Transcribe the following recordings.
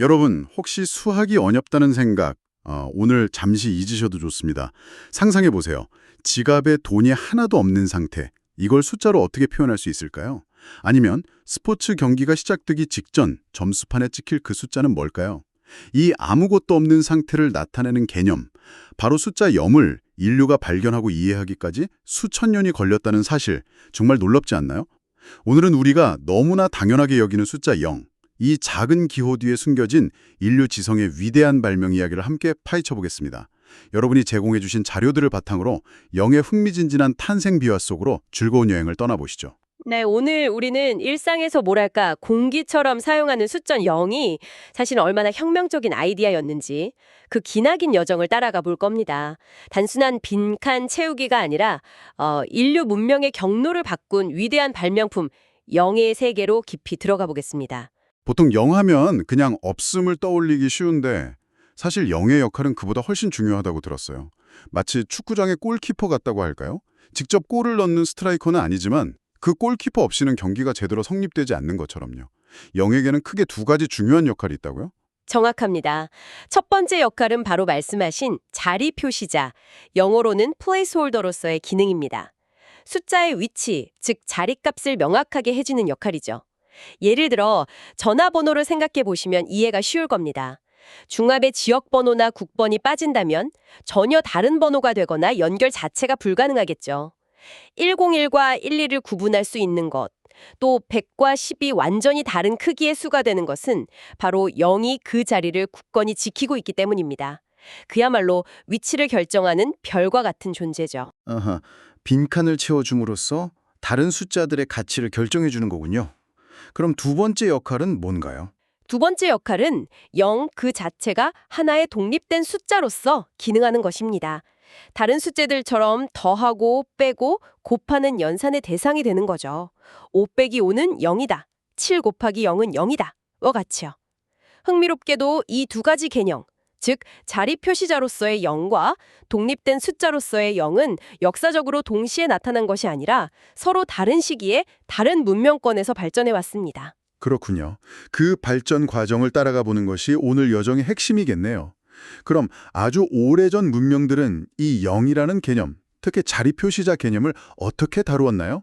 여러분, 혹시 수학이 어렵다는 생각, 어, 오늘 잠시 잊으셔도 좋습니다. 상상해 보세요. 지갑에 돈이 하나도 없는 상태. 이걸 숫자로 어떻게 표현할 수 있을까요? 아니면 스포츠 경기가 시작되기 직전 점수판에 찍힐 그 숫자는 뭘까요? 이 아무것도 없는 상태를 나타내는 개념, 바로 숫자 0을 인류가 발견하고 이해하기까지 수천 년이 걸렸다는 사실, 정말 놀랍지 않나요? 오늘은 우리가 너무나 당연하게 여기는 숫자 0, 이 작은 기호 뒤에 숨겨진 인류 지성의 위대한 발명 이야기를 함께 파헤쳐 보겠습니다. 여러분이 제공해 주신 자료들을 바탕으로 영의 흥미진진한 탄생 비화 속으로 즐거운 여행을 떠나보시죠. 네, 오늘 우리는 일상에서 뭐랄까 공기처럼 사용하는 숫자 0이 사실 얼마나 혁명적인 아이디어였는지 그 기나긴 여정을 따라가 볼 겁니다. 단순한 빈칸 채우기가 아니라 어, 인류 문명의 경로를 바꾼 위대한 발명품 0의 세계로 깊이 들어가 보겠습니다. 보통 0 하면 그냥 없음을 떠올리기 쉬운데 사실 0의 역할은 그보다 훨씬 중요하다고 들었어요. 마치 축구장의 골키퍼 같다고 할까요? 직접 골을 넣는 스트라이커는 아니지만 그 골키퍼 없이는 경기가 제대로 성립되지 않는 것처럼요. 0에게는 크게 두 가지 중요한 역할이 있다고요? 정확합니다. 첫 번째 역할은 바로 말씀하신 자리 표시자, 영어로는 플레이스홀더로서의 기능입니다. 숫자의 위치, 즉 자리값을 명확하게 해주는 역할이죠. 예를 들어 전화번호를 생각해 보시면 이해가 쉬울 겁니다. 중압에 지역번호나 국번이 빠진다면 전혀 다른 번호가 되거나 연결 자체가 불가능하겠죠. 101과 12를 구분할 수 있는 것, 또 100과 10이 완전히 다른 크기의 수가 되는 것은 바로 0이 그 자리를 굳건히 지키고 있기 때문입니다. 그야말로 위치를 결정하는 별과 같은 존재죠. 아하, 빈칸을 채워줌으로써 다른 숫자들의 가치를 결정해 주는 거군요. 그럼 두 번째 역할은 뭔가요? 두 번째 역할은 0 그 자체가 하나의 독립된 숫자로서 기능하는 것입니다. 다른 숫자들처럼 더하고 빼고 곱하는 연산의 대상이 되는 거죠. 5 빼기 5는 0이다. 7 곱하기 0은 0이다. 와 같이요. 흥미롭게도 이 두 가지 개념, 즉 자리 표시자로서의 0과 독립된 숫자로서의 0은 역사적으로 동시에 나타난 것이 아니라 서로 다른 시기에 다른 문명권에서 발전해 왔습니다. 그렇군요. 그 발전 과정을 따라가 보는 것이 오늘 여정의 핵심이겠네요. 그럼 아주 오래전 문명들은 이 0이라는 개념, 특히 자리 표시자 개념을 어떻게 다루었나요?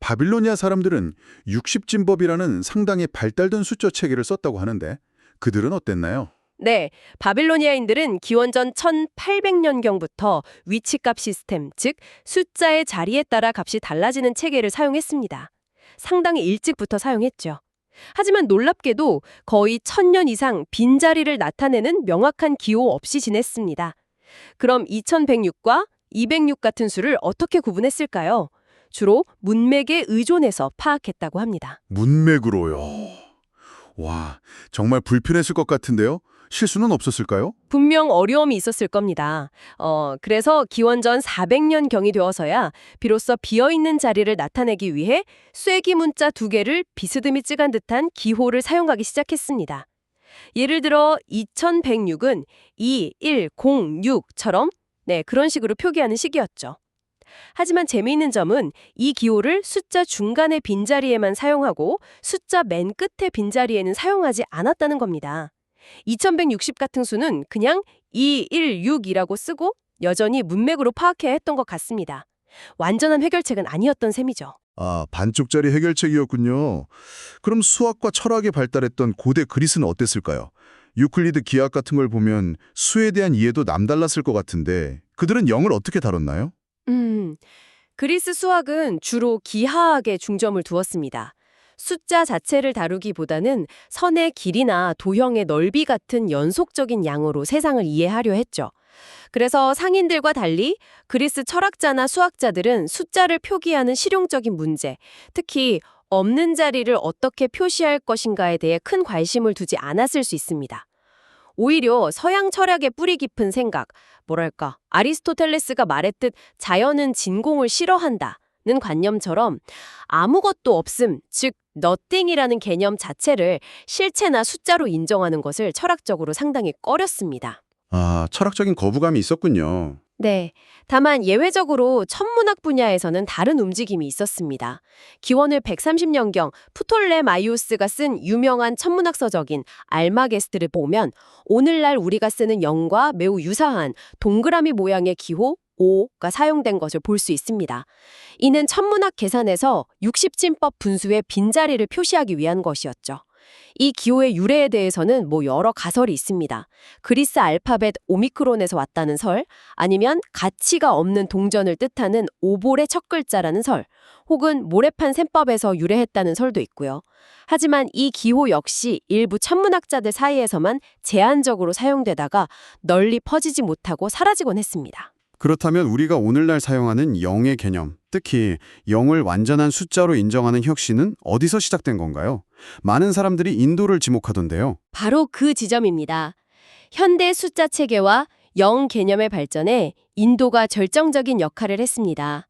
바빌로니아 사람들은 60진법이라는 상당히 발달된 숫자 체계를 썼다고 하는데 그들은 어땠나요? 네, 바빌로니아인들은 기원전 1800년경부터 위치값 시스템, 즉 숫자의 자리에 따라 값이 달라지는 체계를 사용했습니다. 상당히 일찍부터 사용했죠. 하지만 놀랍게도 거의 천년 이상 빈자리를 나타내는 명확한 기호 없이 지냈습니다. 그럼 2106과 206 같은 수를 어떻게 구분했을까요? 주로 문맥에 의존해서 파악했다고 합니다. 문맥으로요. 와, 정말 불편했을 것 같은데요? 실수는 없었을까요? 분명 어려움이 있었을 겁니다. 어, 그래서 기원전 400년경이 되어서야 비로소 비어있는 자리를 나타내기 위해 쐐기 문자 두 개를 비스듬히 찍은 듯한 기호를 사용하기 시작했습니다. 예를 들어 2106은 2106처럼 네, 그런 식으로 표기하는 식이었죠. 하지만 재미있는 점은 이 기호를 숫자 중간의 빈자리에만 사용하고 숫자 맨 끝의 빈자리에는 사용하지 않았다는 겁니다. 2160 같은 수는 그냥 216이라고 쓰고 여전히 문맥으로 파악해야 했던 것 같습니다. 완전한 해결책은 아니었던 셈이죠. 아, 반쪽짜리 해결책이었군요. 그럼 수학과 철학이 발달했던 고대 그리스는 어땠을까요? 유클리드 기하학 같은 걸 보면 수에 대한 이해도 남달랐을 것 같은데 그들은 영을 어떻게 다뤘나요? 음, 그리스 수학은 주로 기하학에 중점을 두었습니다. 숫자 자체를 다루기보다는 선의 길이나 도형의 넓이 같은 연속적인 양으로 세상을 이해하려 했죠. 그래서 상인들과 달리 그리스 철학자나 수학자들은 숫자를 표기하는 실용적인 문제, 특히 없는 자리를 어떻게 표시할 것인가에 대해 큰 관심을 두지 않았을 수 있습니다. 오히려 서양 철학의 뿌리 깊은 생각, 뭐랄까, 아리스토텔레스가 말했듯 자연은 진공을 싫어한다. 는 관념처럼 아무것도 없음, 즉 nothing이라는 개념 자체를 실체나 숫자로 인정하는 것을 철학적으로 상당히 꺼렸습니다. 아, 철학적인 거부감이 있었군요. 네. 다만 예외적으로 천문학 분야에서는 다른 움직임이 있었습니다. 기원을 130년경 프톨레마이오스가 쓴 유명한 천문학 서적인 알마게스트를 보면 오늘날 우리가 쓰는 0과 매우 유사한 동그라미 모양의 기호 5가 사용된 것을 볼 수 있습니다. 이는 천문학 계산에서 60진법 분수의 빈자리를 표시하기 위한 것이었죠. 이 기호의 유래에 대해서는 뭐 여러 가설이 있습니다. 그리스 알파벳 오미크론에서 왔다는 설, 아니면 가치가 없는 동전을 뜻하는 오볼의 첫 글자라는 설, 혹은 모래판 셈법에서 유래했다는 설도 있고요. 하지만 이 기호 역시 일부 천문학자들 사이에서만 제한적으로 사용되다가 널리 퍼지지 못하고 사라지곤 했습니다. 그렇다면 우리가 오늘날 사용하는 0의 개념, 특히 0을 완전한 숫자로 인정하는 혁신은 어디서 시작된 건가요? 많은 사람들이 인도를 지목하던데요. 바로 그 지점입니다. 현대 숫자 체계와 영 개념의 발전에 인도가 결정적인 역할을 했습니다.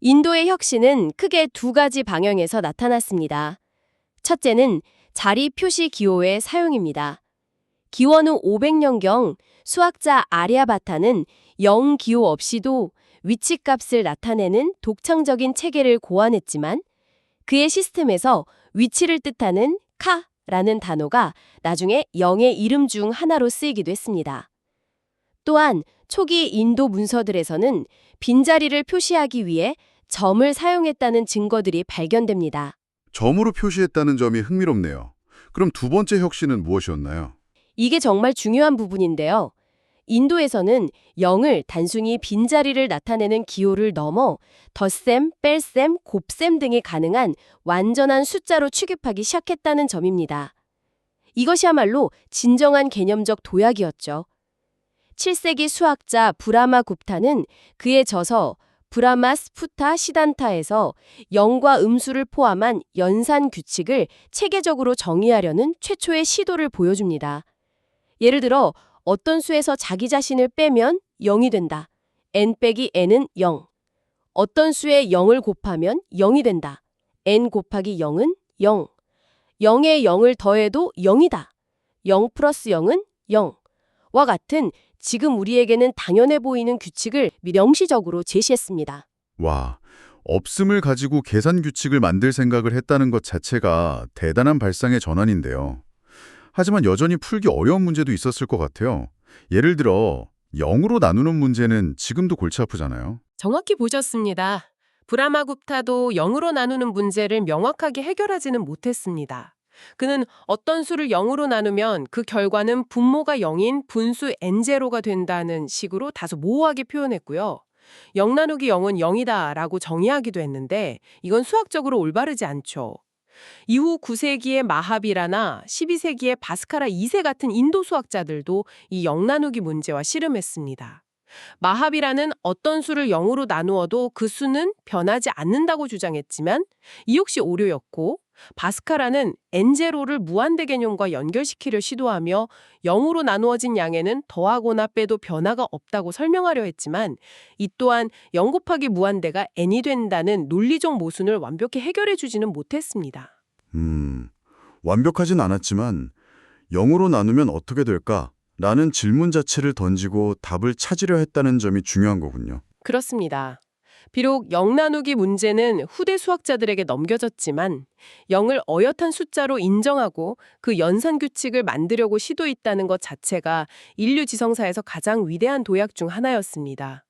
인도의 혁신은 크게 두 가지 방향에서 나타났습니다. 첫째는 자리 표시 기호의 사용입니다. 기원 후 500년경 수학자 아리아바타는 영 기호 없이도 위치값을 나타내는 독창적인 체계를 고안했지만 그의 시스템에서 위치를 뜻하는 카라는 단어가 나중에 영의 이름 중 하나로 쓰이기도 했습니다. 또한 초기 인도 문서들에서는 빈자리를 표시하기 위해 점을 사용했다는 증거들이 발견됩니다. 점으로 표시했다는 점이 흥미롭네요. 그럼 두 번째 혁신은 무엇이었나요? 이게 정말 중요한 부분인데요. 인도에서는 0을 단순히 빈자리를 나타내는 기호를 넘어 덧셈, 뺄셈, 곱셈 등이 가능한 완전한 숫자로 취급하기 시작했다는 점입니다. 이것이야말로 진정한 개념적 도약이었죠. 7세기 수학자 브라마 굽타는 그의 저서 브라마 스푸타 시단타에서 영과 음수를 포함한 연산 규칙을 체계적으로 정의하려는 최초의 시도를 보여줍니다. 예를 들어 어떤 수에서 자기 자신을 빼면 0이 된다. n 빼기 n은 0. 어떤 수에 0을 곱하면 0이 된다. n 곱하기 0은 0. 0에 0을 더해도 0이다. 0 플러스 0은 0. 와 같은 지금 우리에게는 당연해 보이는 규칙을 명시적으로 제시했습니다. 와, 없음을 가지고 계산 규칙을 만들 생각을 했다는 것 자체가 대단한 발상의 전환인데요. 하지만 여전히 풀기 어려운 문제도 있었을 것 같아요. 예를 들어 0으로 나누는 문제는 지금도 골치 아프잖아요. 정확히 보셨습니다. 브라마굽타도 0으로 나누는 문제를 명확하게 해결하지는 못했습니다. 그는 어떤 수를 0으로 나누면 그 결과는 분모가 0인 분수 n제로가 된다는 식으로 다소 모호하게 표현했고요. 0 나누기 0은 0이다 라고 정의하기도 했는데 이건 수학적으로 올바르지 않죠. 이후 9세기의 마하비라나 12세기의 바스카라 2세 같은 인도 수학자들도 이0 나누기 문제와 씨름했습니다. 마하비라는 어떤 수를 0으로 나누어도 그 수는 변하지 않는다고 주장했지만 이 역시 오류였고 바스카라는 n제로를 무한대 개념과 연결시키려 시도하며 0으로 나누어진 양에는 더하거나 빼도 변화가 없다고 설명하려 했지만 이 또한 0 곱하기 무한대가 n이 된다는 논리적 모순을 완벽히 해결해 주지는 못했습니다. 음, 완벽하진 않았지만 0으로 나누면 어떻게 될까? 라는 질문 자체를 던지고 답을 찾으려 했다는 점이 중요한 거군요. 그렇습니다. 비록 0 나누기 문제는 후대 수학자들에게 넘겨졌지만 0을 어엿한 숫자로 인정하고 그 연산 규칙을 만들려고 시도했다는 것 자체가 인류 지성사에서 가장 위대한 도약 중 하나였습니다.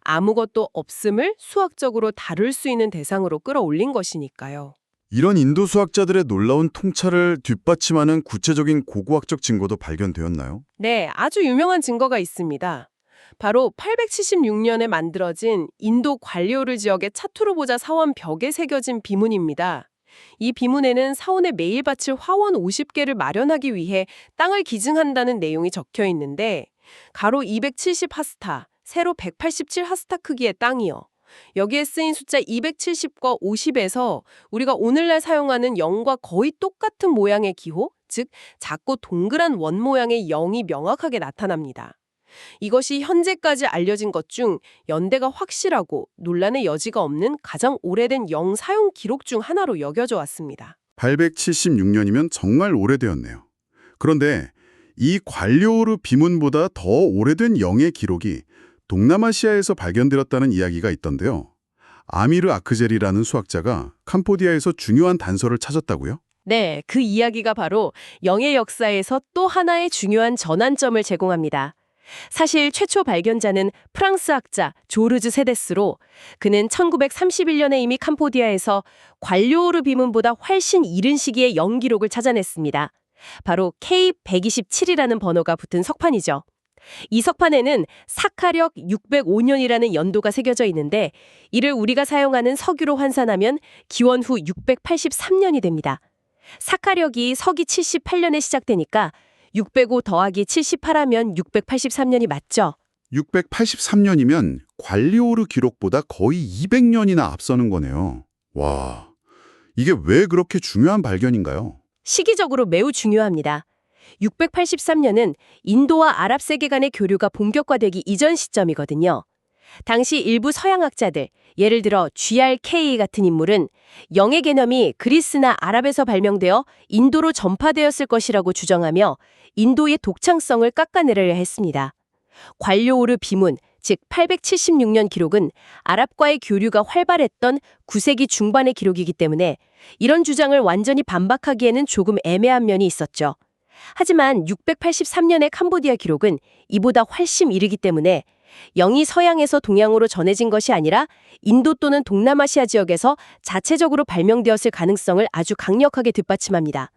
아무것도 없음을 수학적으로 다룰 수 있는 대상으로 끌어올린 것이니까요. 이런 인도 수학자들의 놀라운 통찰을 뒷받침하는 구체적인 고고학적 증거도 발견되었나요? 네, 아주 유명한 증거가 있습니다. 바로 876년에 만들어진 인도 관리오르 지역의 차투르보자 사원 벽에 새겨진 비문입니다. 이 비문에는 사원에 매일 바칠 화원 50개를 마련하기 위해 땅을 기증한다는 내용이 적혀 있는데 가로 270 하스타, 세로 187 하스타 크기의 땅이요. 여기에 쓰인 숫자 270과 50에서 우리가 오늘날 사용하는 0과 거의 똑같은 모양의 기호, 즉 작고 동그란 원 모양의 0이 명확하게 나타납니다. 이것이 현재까지 알려진 것 중 연대가 확실하고 논란의 여지가 없는 가장 오래된 영 사용 기록 중 하나로 여겨져 왔습니다. 876년이면 정말 오래되었네요. 그런데 이 관료르 비문보다 더 오래된 영의 기록이 동남아시아에서 발견되었다는 이야기가 있던데요. 아미르 아크젤이라는 수학자가 캄보디아에서 중요한 단서를 찾았다고요? 네, 그 이야기가 바로 영의 역사에서 또 하나의 중요한 전환점을 제공합니다. 사실 최초 발견자는 프랑스 학자 조르즈 세데스로 그는 1931년에 이미 캄보디아에서 관료오르 비문보다 훨씬 이른 시기에 영 기록을 찾아냈습니다. 바로 K127이라는 번호가 붙은 석판이죠. 이 석판에는 사카력 605년이라는 연도가 새겨져 있는데 이를 우리가 사용하는 석유로 환산하면 기원 후 683년이 됩니다. 사카력이 서기 78년에 시작되니까 605 더하기 78하면 683년이 맞죠? 683년이면 관리오르 기록보다 거의 200년이나 앞서는 거네요. 와, 이게 왜 그렇게 중요한 발견인가요? 시기적으로 매우 중요합니다. 683년은 인도와 아랍 세계 간의 교류가 본격화되기 이전 시점이거든요. 당시 일부 서양학자들, 예를 들어 GRK 같은 인물은 영의 개념이 그리스나 아랍에서 발명되어 인도로 전파되었을 것이라고 주장하며 인도의 독창성을 깎아내려야 했습니다. 관료오르 비문, 즉 876년 기록은 아랍과의 교류가 활발했던 9세기 중반의 기록이기 때문에 이런 주장을 완전히 반박하기에는 조금 애매한 면이 있었죠. 하지만 683년의 캄보디아 기록은 이보다 훨씬 이르기 때문에 영이 서양에서 동양으로 전해진 것이 아니라 인도 또는 동남아시아 지역에서 자체적으로 발명되었을 가능성을 아주 강력하게 뒷받침합니다.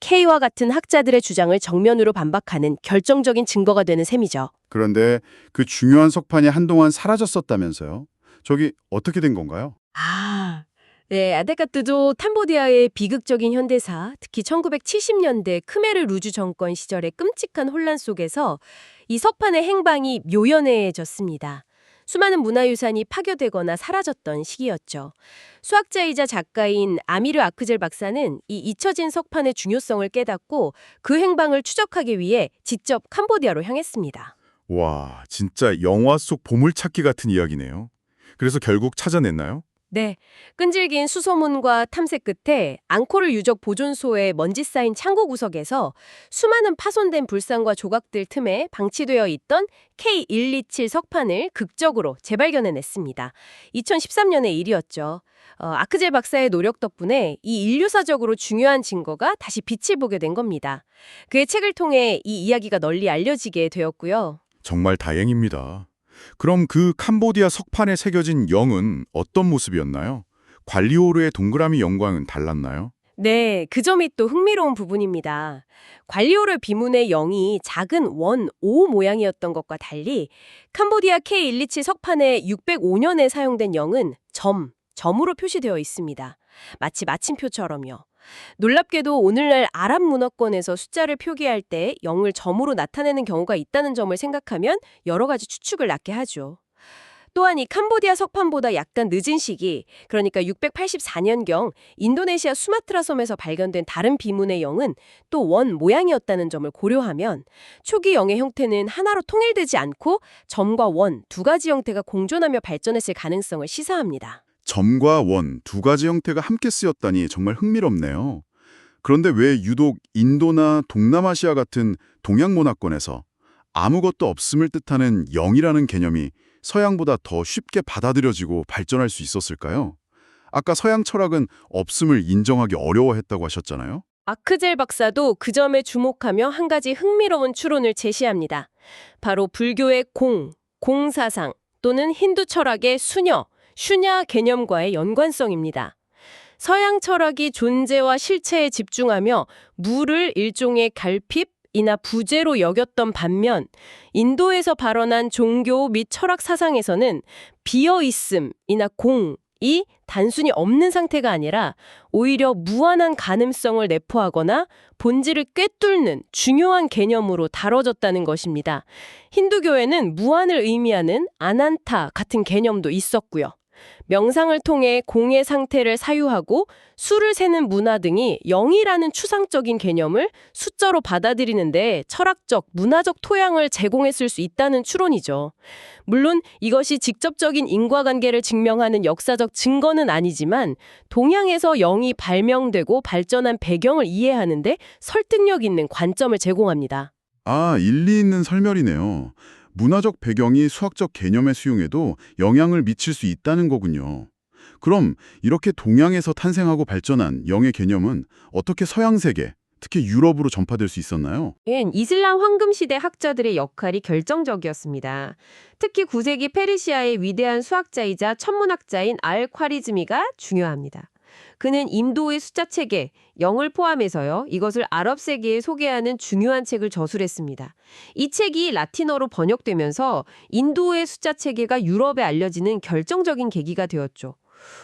K와 같은 학자들의 주장을 정면으로 반박하는 결정적인 증거가 되는 셈이죠. 그런데 그 중요한 석판이 한동안 사라졌었다면서요? 저기 어떻게 된 건가요? 아, 네, 아데카트도 탐보디아의 비극적인 현대사, 특히 1970년대 크메르 루주 정권 시절의 끔찍한 혼란 속에서 이 석판의 행방이 묘연해졌습니다. 수많은 문화유산이 파괴되거나 사라졌던 시기였죠. 수학자이자 작가인 아미르 아크젤 박사는 이 잊혀진 석판의 중요성을 깨닫고 그 행방을 추적하기 위해 직접 캄보디아로 향했습니다. 와, 진짜 영화 속 보물찾기 같은 이야기네요. 그래서 결국 찾아냈나요? 네, 끈질긴 수소문과 탐색 끝에 앙코르 유적 보존소의 먼지 쌓인 창고 구석에서 수많은 파손된 불상과 조각들 틈에 방치되어 있던 K127 석판을 극적으로 재발견해냈습니다. 2013년의 일이었죠. 어, 아크젤 박사의 노력 덕분에 이 인류사적으로 중요한 증거가 다시 빛을 보게 된 겁니다. 그의 책을 통해 이 이야기가 널리 알려지게 되었고요. 정말 다행입니다. 그럼 그 캄보디아 석판에 새겨진 영은 어떤 모습이었나요? 관리오르의 동그라미 영광은 달랐나요? 네, 그 점이 또 흥미로운 부분입니다. 관리오르 비문의 영이 작은 원, 오 모양이었던 것과 달리 캄보디아 K127 석판의 605년에 사용된 영은 점, 점으로 표시되어 있습니다. 마치 마침표처럼요. 놀랍게도 오늘날 아랍 문화권에서 숫자를 표기할 때 영을 점으로 나타내는 경우가 있다는 점을 생각하면 여러 가지 추측을 낳게 하죠. 또한 이 캄보디아 석판보다 약간 늦은 시기, 그러니까 684년경 인도네시아 수마트라 섬에서 발견된 다른 비문의 영은 또 원 모양이었다는 점을 고려하면 초기 영의 형태는 하나로 통일되지 않고 점과 원 두 가지 형태가 공존하며 발전했을 가능성을 시사합니다. 점과 원 두 가지 형태가 함께 쓰였다니 정말 흥미롭네요. 그런데 왜 유독 인도나 동남아시아 같은 동양 문화권에서 아무것도 없음을 뜻하는 영이라는 개념이 서양보다 더 쉽게 받아들여지고 발전할 수 있었을까요? 아까 서양 철학은 없음을 인정하기 어려워했다고 하셨잖아요. 아크젤 박사도 그 점에 주목하며 한 가지 흥미로운 추론을 제시합니다. 바로 불교의 공, 공사상 또는 힌두 철학의 수녀, 슈냐 개념과의 연관성입니다. 서양 철학이 존재와 실체에 집중하며 물을 일종의 갈핍이나 부재로 여겼던 반면 인도에서 발원한 종교 및 철학 사상에서는 비어있음이나 공이 단순히 없는 상태가 아니라 오히려 무한한 가능성을 내포하거나 본질을 꿰뚫는 중요한 개념으로 다뤄졌다는 것입니다. 힌두교에는 무한을 의미하는 아난타 같은 개념도 있었고요. 명상을 통해 공의 상태를 사유하고 수를 세는 문화 등이 영이라는 추상적인 개념을 숫자로 받아들이는데 철학적, 문화적 토양을 제공했을 수 있다는 추론이죠. 물론 이것이 직접적인 인과관계를 증명하는 역사적 증거는 아니지만 동양에서 영이 발명되고 발전한 배경을 이해하는데 설득력 있는 관점을 제공합니다. 아, 일리 있는 설명이네요. 문화적 배경이 수학적 개념의 수용에도 영향을 미칠 수 있다는 거군요. 그럼 이렇게 동양에서 탄생하고 발전한 영의 개념은 어떻게 서양 세계, 특히 유럽으로 전파될 수 있었나요? 엔 이슬람 황금시대 학자들의 역할이 결정적이었습니다. 특히 9세기 페르시아의 위대한 수학자이자 천문학자인 알 콰리즈미가 중요합니다. 그는 인도의 숫자 체계, 영을 포함해서요, 이것을 아랍 세계에 소개하는 중요한 책을 저술했습니다. 이 책이 라틴어로 번역되면서 인도의 숫자 체계가 유럽에 알려지는 결정적인 계기가 되었죠.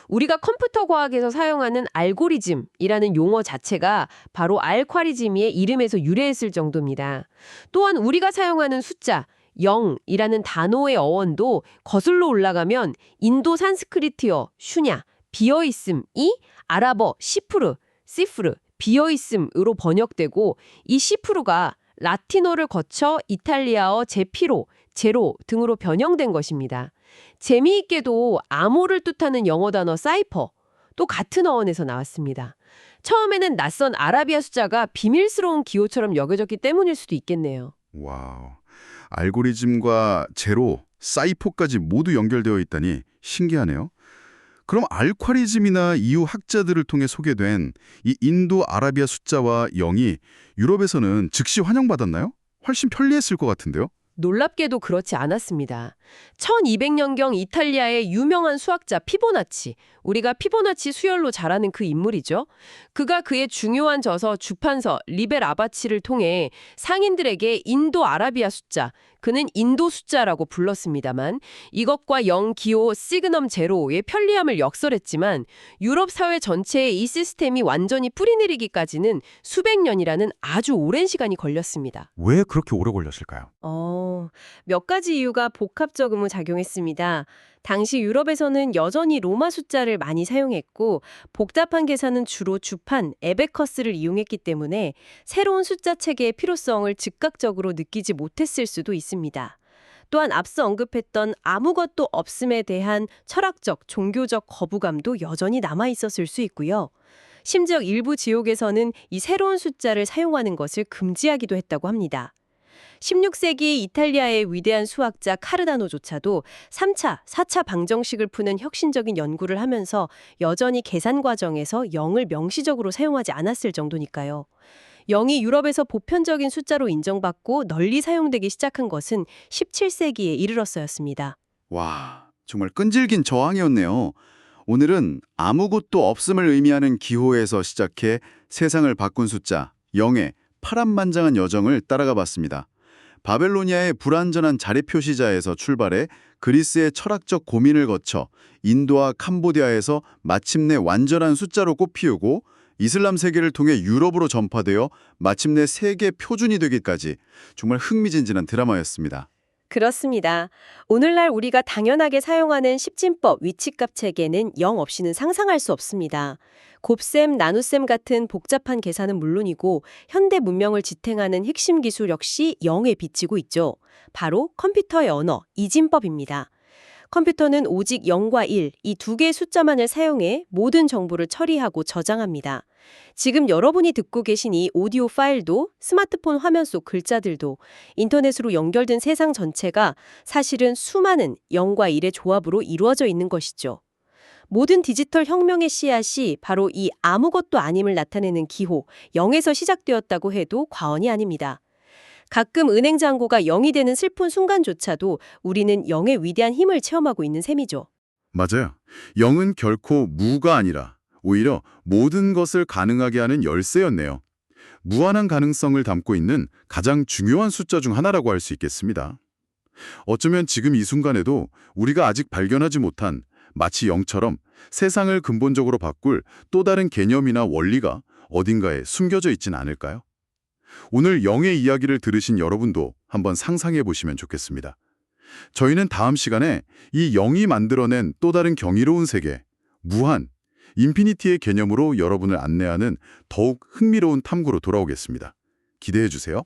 우리가 컴퓨터 과학에서 사용하는 알고리즘이라는 용어 자체가 바로 알콰리즘의 이름에서 유래했을 정도입니다. 또한 우리가 사용하는 숫자 0이라는 단어의 어원도 거슬러 올라가면 인도 산스크리트어 슈냐, 비어있음이 아랍어 시프르, 시프르, 비어있음으로 번역되고 이 시프르가 라틴어를 거쳐 이탈리아어 제피로, 제로 등으로 변형된 것입니다. 재미있게도 암호를 뜻하는 영어 단어 사이퍼 또 같은 어원에서 나왔습니다. 처음에는 낯선 아라비아 숫자가 비밀스러운 기호처럼 여겨졌기 때문일 수도 있겠네요. 와우. 알고리즘과 제로, 사이퍼까지 모두 연결되어 있다니 신기하네요. 그럼 알콰리즘이나 이후 학자들을 통해 소개된 이 인도 아라비아 숫자와 0이 유럽에서는 즉시 환영받았나요? 훨씬 편리했을 것 같은데요. 놀랍게도 그렇지 않았습니다. 1200년경 이탈리아의 유명한 수학자 피보나치, 우리가 피보나치 수열로 잘 아는 그 인물이죠. 그가 그의 중요한 저서 주판서 리벨 아바치를 통해 상인들에게 인도 아라비아 숫자, 그는 인도 숫자라고 불렀습니다만 이것과 0 기호 시그넘 제로의 편리함을 역설했지만 유럽 사회 전체에 이 시스템이 완전히 뿌리내리기까지는 수백 년이라는 아주 오랜 시간이 걸렸습니다. 왜 그렇게 오래 걸렸을까요? 어, 몇 가지 이유가 복합적 으로 작용했습니다. 당시 유럽에서는 여전히 로마 숫자를 많이 사용했고 복잡한 계산은 주로 주판, 에베커스를 이용했기 때문에 새로운 숫자 체계의 필요성을 즉각적으로 느끼지 못했을 수도 있습니다. 또한 앞서 언급했던 아무것도 없음에 대한 철학적, 종교적 거부감도 여전히 남아 있었을 수 있고요. 심지어 일부 지역에서는 이 새로운 숫자를 사용하는 것을 금지하기도 했다고 합니다. 16세기 이탈리아의 위대한 수학자 카르다노조차도 3차, 4차 방정식을 푸는 혁신적인 연구를 하면서 여전히 계산 과정에서 0을 명시적으로 사용하지 않았을 정도니까요. 0이 유럽에서 보편적인 숫자로 인정받고 널리 사용되기 시작한 것은 17세기에 이르렀어였습니다. 와, 정말 끈질긴 저항이었네요. 오늘은 아무것도 없음을 의미하는 기호에서 시작해 세상을 바꾼 숫자 0의 파란만장한 여정을 따라가 봤습니다. 바벨로니아의 불완전한 자리 표시자에서 출발해 그리스의 철학적 고민을 거쳐 인도와 캄보디아에서 마침내 완전한 숫자로 꽃피우고 이슬람 세계를 통해 유럽으로 전파되어 마침내 세계 표준이 되기까지 정말 흥미진진한 드라마였습니다. 그렇습니다. 오늘날 우리가 당연하게 사용하는 십진법 위치값 체계는 0 없이는 상상할 수 없습니다. 곱셈, 나눗셈 같은 복잡한 계산은 물론이고 현대 문명을 지탱하는 핵심 기술 역시 0에 비치고 있죠. 바로 컴퓨터의 언어, 이진법입니다. 컴퓨터는 오직 0과 1, 이 두 개의 숫자만을 사용해 모든 정보를 처리하고 저장합니다. 지금 여러분이 듣고 계신 이 오디오 파일도 스마트폰 화면 속 글자들도 인터넷으로 연결된 세상 전체가 사실은 수많은 0과 1의 조합으로 이루어져 있는 것이죠. 모든 디지털 혁명의 씨앗이 바로 이 아무것도 아님을 나타내는 기호 0에서 시작되었다고 해도 과언이 아닙니다. 가끔 은행 잔고가 0이 되는 슬픈 순간조차도 우리는 0의 위대한 힘을 체험하고 있는 셈이죠. 맞아요. 0은 결코 무가 아니라 오히려 모든 것을 가능하게 하는 열쇠였네요. 무한한 가능성을 담고 있는 가장 중요한 숫자 중 하나라고 할 수 있겠습니다. 어쩌면 지금 이 순간에도 우리가 아직 발견하지 못한 마치 0처럼 세상을 근본적으로 바꿀 또 다른 개념이나 원리가 어딘가에 숨겨져 있진 않을까요? 오늘 0의 이야기를 들으신 여러분도 한번 상상해 보시면 좋겠습니다. 저희는 다음 시간에 이 0이 만들어낸 또 다른 경이로운 세계, 무한, 인피니티의 개념으로 여러분을 안내하는 더욱 흥미로운 탐구로 돌아오겠습니다. 기대해 주세요.